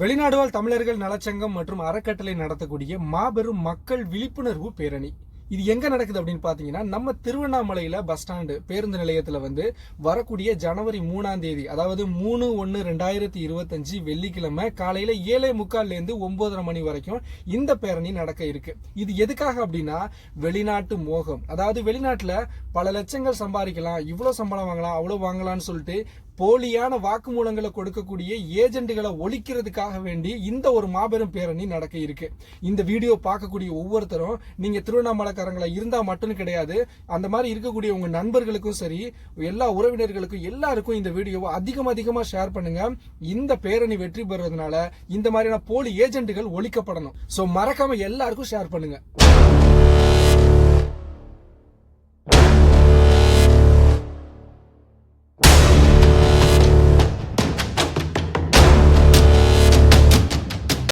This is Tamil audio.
வெளிநாடு வாழ் தமிழர்கள் நலச்சங்கம் மற்றும் அறக்கட்டளை நடத்தக்கூடிய மாபெரும் மக்கள் விழிப்புணர்வு பேரணி. இது எங்க நடக்குது அப்படின்னு பாத்தீங்கன்னா நம்ம திருவண்ணாமலையில பஸ் ஸ்டாண்டு பேருந்து நிலையத்துல வந்து வரக்கூடிய ஜனவரி மூணாம் தேதி அதாவது மூணு ஒன்னு ரெண்டாயிரத்தி இருபத்தஞ்சு வெள்ளிக்கிழமை காலையில ஏழே முக்கால்ல இருந்து ஒன்பதரை மணி வரைக்கும் இந்த பேரணி நடக்க இருக்கு. இது எதுக்காக அப்படின்னா வெளிநாட்டு மோகம். அதாவது வெளிநாட்டுல பல லட்சங்கள் சம்பாதிக்கலாம் இவ்வளவு சம்பளம் வாங்கலாம் அவ்வளவு வாங்கலாம்னு சொல்லிட்டு போலியான வாக்குமூலங்களை கொடுக்கக்கூடிய ஏஜென்ட்டுகளை ஒழிக்கிறதுக்காக வேண்டி இந்த ஒரு மாபெரும் பேரணி நடக்க இருக்கு. இந்த வீடியோ பார்க்கக்கூடிய ஒவ்வொருத்தரும் நீங்க திருவண்ணாமலைக்காரங்களா இருந்தா மட்டும் கிடையாது அந்த மாதிரி இருக்கக்கூடிய உங்க நண்பர்களுக்கும் சரி எல்லா உறவினர்களுக்கும் எல்லாருக்கும் இந்த வீடியோவை அதிகம் அதிகமா ஷேர் பண்ணுங்க. இந்த பேரணி வெற்றி பெறுறதுனால இந்த மாதிரியான போலி ஏஜெண்டுகள் ஒழிக்கப்படணும். சோ மறக்காம எல்லாருக்கும் ஷேர் பண்ணுங்க.